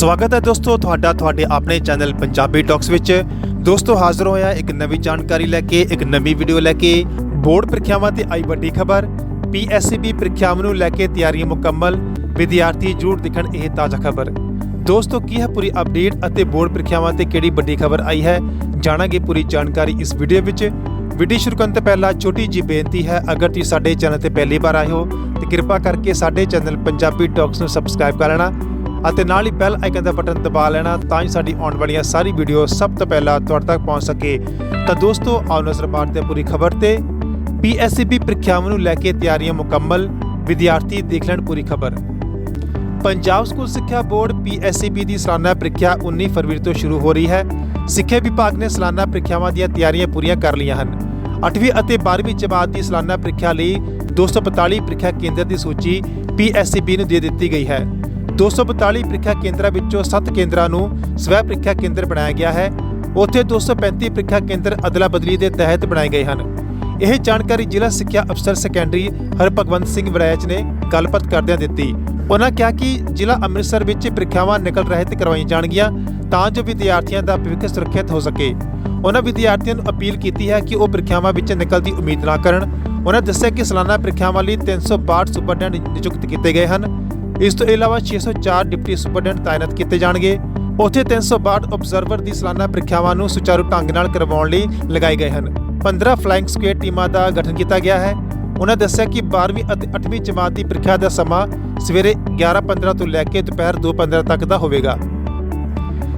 ਸਵਾਗਤ ਹੈ ਦੋਸਤੋ ਤੁਹਾਡਾ, ਤੁਹਾਡੇ ਆਪਣੇ ਚੈਨਲ ਪੰਜਾਬੀ ਟਾਕਸ ਵਿੱਚ। ਦੋਸਤੋ ਹਾਜ਼ਰ ਹੋਇਆ ਇੱਕ ਨਵੀਂ ਜਾਣਕਾਰੀ ਲੈ ਕੇ, ਇੱਕ ਨਵੀਂ ਵੀਡੀਓ ਲੈ ਕੇ। ਬੋਰਡ ਪ੍ਰੀਖਿਆਵਾਂ ਤੇ ਆਈ ਵੱਡੀ ਖਬਰ, ਪੀਐਸਸੀਬੀ ਪ੍ਰੀਖਿਆਵਾਂ ਨੂੰ ਲੈ ਕੇ ਤਿਆਰੀਆਂ ਮੁਕੰਮਲ, ਵਿਦਿਆਰਥੀ ਜ਼ਰੂਰ ਦਿਖਣ ਇਹ ਤਾਜ਼ਾ ਖਬਰ। ਦੋਸਤੋ ਕੀ ਹੈ ਪੂਰੀ ਅਪਡੇਟ ਅਤੇ ਬੋਰਡ ਪ੍ਰੀਖਿਆਵਾਂ ਤੇ ਕਿਹੜੀ ਵੱਡੀ ਖਬਰ ਆਈ ਹੈ, ਜਾਣਾਂਗੇ ਪੂਰੀ ਜਾਣਕਾਰੀ ਇਸ ਵੀਡੀਓ ਵਿੱਚ। ਵੀਡੀਓ ਸ਼ੁਰੂ ਕਰਨ ਤੋਂ ਪਹਿਲਾਂ ਛੋਟੀ ਜੀ ਬੇਨਤੀ ਹੈ, ਅਗਰ ਤੁਸੀਂ ਸਾਡੇ ਚੈਨਲ ਤੇ ਪਹਿਲੀ ਵਾਰ ਆਏ ਹੋ, ਤੇ ਕਿਰਪਾ ਕਰਕੇ ਸਾਡੇ ਚੈਨਲ ਪੰਜਾਬੀ ਟਾਕਸ ਨੂੰ ਸਬਸਕ੍ਰਾਈਬ ਕਰ ਲੈਣਾ। ਅਤੇ ਨਾਲ ਹੀ ਬੈਲ ਆਈਕਨ ਦਾ ਬਟਨ ਦਬਾ ਲੈਣਾ ਤਾਂ ਹੀ ਸਾਡੀ ਆਉਣ ਵਾਲੀਆਂ ਸਾਰੀ ਵੀਡੀਓ ਸਭ ਤੋਂ ਪਹਿਲਾਂ ਤੁਹਾਡੇ ਤੱਕ ਪਹੁੰਚ ਸਕੇ। ਤਾਂ ਦੋਸਤੋ, ਆਓ ਨਜ਼ਰ ਮਾਰਦੇ ਪੂਰੀ ਖਬਰ ਤੇ। ਪੀਐਸਸੀਬੀ ਪ੍ਰੀਖਿਆਵਾਂ ਨੂੰ ਲੈ ਕੇ ਤਿਆਰੀਆਂ ਮੁਕੰਮਲ, ਵਿਦਿਆਰਥੀ ਦੇਖ ਲੈਣ ਪੂਰੀ ਖਬਰ। ਪੰਜਾਬ ਸਕੂਲ ਸਿੱਖਿਆ ਬੋਰਡ ਪੀਐਸਸੀਬੀ ਦੀ ਸਾਲਾਨਾ ਪ੍ਰੀਖਿਆ 19 ਫਰਵਰੀ ਤੋਂ ਸ਼ੁਰੂ ਹੋ ਰਹੀ ਹੈ। ਸਿੱਖਿਆ ਵਿਭਾਗ ਨੇ ਸਾਲਾਨਾ ਪ੍ਰੀਖਿਆਵਾਂ ਦੀਆਂ ਤਿਆਰੀਆਂ ਪੂਰੀਆਂ ਕਰ ਲਈਆਂ ਹਨ। 8ਵੀਂ ਅਤੇ 12ਵੀਂ ਜਮਾਤ ਦੀ ਸਾਲਾਨਾ ਪ੍ਰੀਖਿਆ ਲਈ 242 ਪ੍ਰੀਖਿਆ ਕੇਂਦਰ ਦੀ ਸੂਚੀ ਪੀਐਸਸੀਬੀ ਨੂੰ ਦੇ ਦਿੱਤੀ ਗਈ ਹੈ। 242 ਪ੍ਰੀਖਿਆ ਕੇਂਦਰਾਂ ਵਿੱਚੋਂ 7 ਕੇਂਦਰਾਂ ਨੂੰ ਸਵੈ ਪ੍ਰੀਖਿਆ ਕੇਂਦਰ ਬਣਾਇਆ ਗਿਆ ਹੈ। ਉੱਥੇ 235 ਪ੍ਰੀਖਿਆ ਕੇਂਦਰ ਅਦਲਾ ਬਦਲੀ ਦੇ ਤਹਿਤ ਬਣਾਏ ਗਏ ਹਨ। ਇਹ ਜਾਣਕਾਰੀ ਜ਼ਿਲ੍ਹਾ ਸਿੱਖਿਆ ਅਫਸਰ ਸੈਕੰਡਰੀ ਹਰਭਗਵੰਤ ਸਿੰਘ ਵਰੈਚ ਨੇ ਗੱਲਬਾਤ ਕਰਦਿਆਂ ਦਿੱਤੀ। ਉਹਨਾਂ ਕਿਹਾ ਕਿ ਜ਼ਿਲ੍ਹਾ ਅੰਮ੍ਰਿਤਸਰ ਵਿੱਚ ਪ੍ਰੀਖਿਆਵਾਂ ਨਿਕਲ ਰਹਿਤ ਕਰਵਾਈਆਂ ਜਾਣਗੀਆਂ ਤਾਂ ਜੋ ਵਿਦਿਆਰਥੀਆਂ ਦਾ ਭਵਿੱਖ ਸੁਰੱਖਿਅਤ ਹੋ ਸਕੇ। ਉਹਨਾਂ ਵਿਦਿਆਰਥੀਆਂ ਨੂੰ ਅਪੀਲ ਕੀਤੀ ਹੈ ਕਿ ਉਹ ਪ੍ਰੀਖਿਆਵਾਂ ਵਿੱਚ ਨਿਕਲ ਦੀ ਉਮੀਦ ਨਾ ਕਰਨ। ਉਹਨਾਂ ਦੱਸਿਆ ਕਿ ਸਾਲਾਨਾ ਪ੍ਰੀਖਿਆਵਾਂ ਲਈ 362 ਸੁਪਰਡੈਂਟ ਨਿਯੁਕਤ ਕੀਤੇ ਗਏ ਹਨ। ਇਸ ਤੋਂ ਇਲਾਵਾ 604 ਡਿਪਟੀ ਸੁਪਰਡੈਂਟ ਤਾਇਨਾਤ ਕੀਤੇ ਜਾਣਗੇ। ਉੱਥੇ 362 ਆਬਜ਼ਰਵਰ ਦੀ ਸਾਲਾਨਾ ਪ੍ਰੀਖਿਆਵਾਂ ਨੂੰ ਸੁਚਾਰੂ ਢੰਗ ਨਾਲ ਕਰਵਾਉਣ ਲਈ ਲਗਾਏ ਗਏ ਹਨ। 15 ਫਲਾਈਂਗ ਸਕੁਐਡ ਟੀਮਾਂ ਦਾ ਗਠਨ ਕੀਤਾ ਗਿਆ ਹੈ। ਉਹਨਾਂ ਦੱਸਿਆ ਕਿ 12ਵੀਂ ਅਤੇ 8ਵੀਂ ਜਮਾਤ ਦੀ ਪ੍ਰੀਖਿਆ ਦਾ ਸਮਾਂ ਸਵੇਰੇ 11:15 ਤੋਂ ਲੈ ਕੇ ਦੁਪਹਿਰ 2:15 ਤੱਕ ਦਾ ਹੋਵੇਗਾ।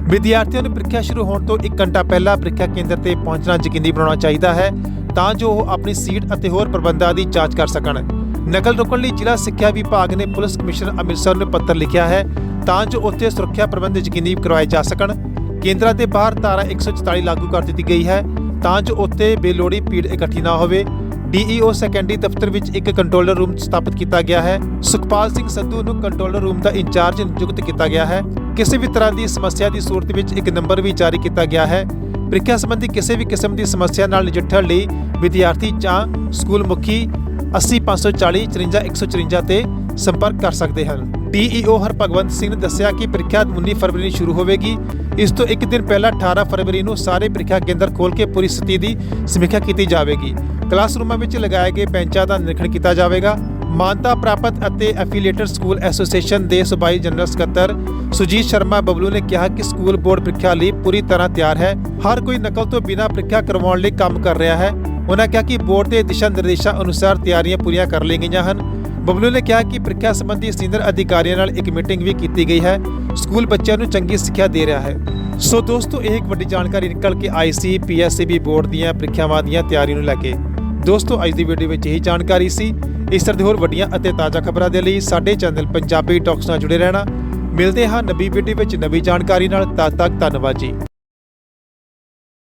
ਵਿਦਿਆਰਥੀਆਂ ਨੂੰ ਪ੍ਰੀਖਿਆ ਸ਼ੁਰੂ ਹੋਣ ਤੋਂ 1 ਘੰਟਾ ਪਹਿਲਾਂ ਪ੍ਰੀਖਿਆ ਕੇਂਦਰ ਤੇ ਪਹੁੰਚਣਾ ਯਕੀਨੀ ਬਣਾਉਣਾ ਚਾਹੀਦਾ ਹੈ, ਤਾਂ ਜੋ ਉਹ ਆਪਣੀ ਸੀਟ ਅਤੇ ਹੋਰ ਪ੍ਰਬੰਧਾਂ ਦੀ ਜਾਂਚ ਕਰ ਸਕਣ। ਨਕਲ ਰੋਕਣ ਲਈ ਜ਼ਿਲ੍ਹਾ ਸਿੱਖਿਆ ਵਿਭਾਗ ਨੇ ਪੁਲਿਸ ਕਮਿਸ਼ਨਰ ਅੰਮ੍ਰਿਤਸਰ ਨੂੰ ਪੱਤਰ ਲਿਖਿਆ ਹੈ, ਤਾਂ ਜੋ ਉੱਥੇ ਸੁਰੱਖਿਆ ਪ੍ਰਬੰਧ ਯਕੀਨੀ ਕਰਵਾਏ ਜਾ ਸਕਣ। ਕੇਂਦਰਾਂ ਦੇ ਬਾਹਰ ਧਾਰਾ 144 ਲਾਗੂ ਕਰ ਦਿੱਤੀ ਗਈ ਹੈ, ਤਾਂ ਜੋ ਉੱਥੇ ਬੇਲੋੜੀ ਭੀੜ ਇਕੱਠੀ ਨਾ ਹੋਵੇ। ਡੀਈਓ ਸੈਕੰਡਰੀ ਦਫ਼ਤਰ ਵਿੱਚ ਇੱਕ ਕੰਟਰੋਲਰ ਰੂਮ ਸਥਾਪਿਤ ਕੀਤਾ ਗਿਆ ਹੈ। ਸੁਖਪਾਲ ਸਿੰਘ ਸੰਧੂ ਨੂੰ ਕੰਟਰੋਲਰ ਰੂਮ ਦਾ ਇੰਚਾਰਜ ਨਿਯੁਕਤ ਕੀਤਾ ਗਿਆ ਹੈ। ਕਿਸੇ ਵੀ ਤਰ੍ਹਾਂ ਦੀ ਸਮੱਸਿਆ ਦੀ ਸੂਰਤ ਵਿੱਚ ਇੱਕ ਨੰਬਰ ਵੀ ਜਾਰੀ ਕੀਤਾ ਗਿਆ ਹੈ। ਪ੍ਰੀਖਿਆ ਸੰਬੰਧੀ ਕਿਸੇ ਵੀ ਕਿਸਮ ਦੀ ਸਮੱਸਿਆ ਨਾਲ ਨਜਿੱਠਣ ਲਈ ਵਿਦਿਆਰਥੀ ਜਾਂ ਸਕੂਲ ਮੁਖੀ 80540 54154 ਤੇ ਸੰਪਰਕ ਕਰ ਸਕਦੇ ਹਨ। ਡੀਈਓ ਹਰਭਗਵੰਤ ਸਿੰਘ ਨੇ ਦੱਸਿਆ ਕਿ ਪ੍ਰੀਖਿਆ 19 ਫਰਵਰੀ ਨੂੰ ਸ਼ੁਰੂ ਹੋਵੇਗੀ। ਇਸ ਤੋਂ ਇੱਕ ਦਿਨ ਪਹਿਲਾਂ 18 ਫਰਵਰੀ ਨੂੰ ਸਾਰੇ ਪ੍ਰੀਖਿਆ ਕੇਂਦਰ ਖੋਲ੍ਹ ਕੇ ਪੂਰੀ ਸਥਿਤੀ ਦੀ ਸਮੀਖਿਆ ਕੀਤੀ ਜਾਵੇਗੀ। ਕਲਾਸਰੂਮਾਂ ਵਿੱਚ ਲਗਾਏ ਗਏ ਬੈਂਚਾਂ ਦਾ ਨਿਰੀਖਣ ਕੀਤਾ ਜਾਵੇਗਾ। ਮਾਨਤਾ ਪ੍ਰਾਪਤ ਅਤੇ ਐਫੀਲੀਏਟਡ ਸਕੂਲ ਐਸੋਸੀਏਸ਼ਨ ਦੇ ਸੂਬਾਈ ਜਨਰਲ ਸਕੱਤਰ ਸੁਜੀਤ ਸ਼ਰਮਾ ਬਬਲੂ ਨੇ ਕਿਹਾ ਕਿ ਸਕੂਲ ਬੋਰਡ ਪ੍ਰੀਖਿਆ ਲਈ ਪੂਰੀ ਤਰ੍ਹਾਂ ਤਿਆਰ ਹੈ। ਹਰ ਕੋਈ ਨਕਲ ਤੋਂ ਬਿਨਾਂ ਪ੍ਰੀਖਿਆ ਕਰਵਾਉਣ ਲਈ ਕੰਮ ਕਰ ਰਿਹਾ ਹੈ। ਉਹਨਾਂ ਕਿਹਾ ਕਿ ਬੋਰਡ ਦੇ ਦਿਸ਼ਾ ਨਿਰਦੇਸ਼ਾਂ ਅਨੁਸਾਰ ਤਿਆਰੀਆਂ ਪੂਰੀਆਂ ਕਰ ਲਈਆਂ ਗਈਆਂ ਹਨ। ਬਬਲੂ ਨੇ ਕਿਹਾ ਕਿ ਪ੍ਰੀਖਿਆ ਸੰਬੰਧੀ ਸੀਨੀਅਰ ਅਧਿਕਾਰੀਆਂ ਨਾਲ ਇੱਕ ਮੀਟਿੰਗ ਵੀ ਕੀਤੀ ਗਈ ਹੈ। ਸਕੂਲ ਬੱਚਿਆਂ ਨੂੰ ਚੰਗੀ ਸਿੱਖਿਆ ਦੇ ਰਿਹਾ ਹੈ। ਸੋ ਦੋਸਤੋ, ਇਹ ਇੱਕ ਵੱਡੀ ਜਾਣਕਾਰੀ ਨਿਕਲ ਕੇ ਆਈ ਸੀ ਪੀਐਸਸੀਬੀ ਬੋਰਡ ਦੀਆਂ ਪ੍ਰੀਖਿਆਵਾਂ ਦੀਆਂ ਤਿਆਰੀ ਨੂੰ ਲੈ ਕੇ। ਦੋਸਤੋ, ਅੱਜ ਦੀ ਵੀਡੀਓ ਵਿੱਚ ਇਹੀ ਜਾਣਕਾਰੀ ਸੀ। ਇਸ ਤਰ੍ਹਾਂ ਦੀ ਹੋਰ ਵੱਡੀਆਂ ਅਤੇ ਤਾਜ਼ਾ ਖਬਰਾਂ ਦੇ ਲਈ ਸਾਡੇ ਚੈਨਲ ਪੰਜਾਬੀ ਟਾਕਸ ਨਾਲ ਜੁੜੇ ਰਹਿਣਾ। ਮਿਲਦੇ ਹਾਂ ਨਵੀਂ ਵੀਡੀਓ ਵਿੱਚ ਨਵੀਂ ਜਾਣਕਾਰੀ ਨਾਲ। ਤਦ ਤੱਕ ਧੰਨਵਾਦ ਜੀ।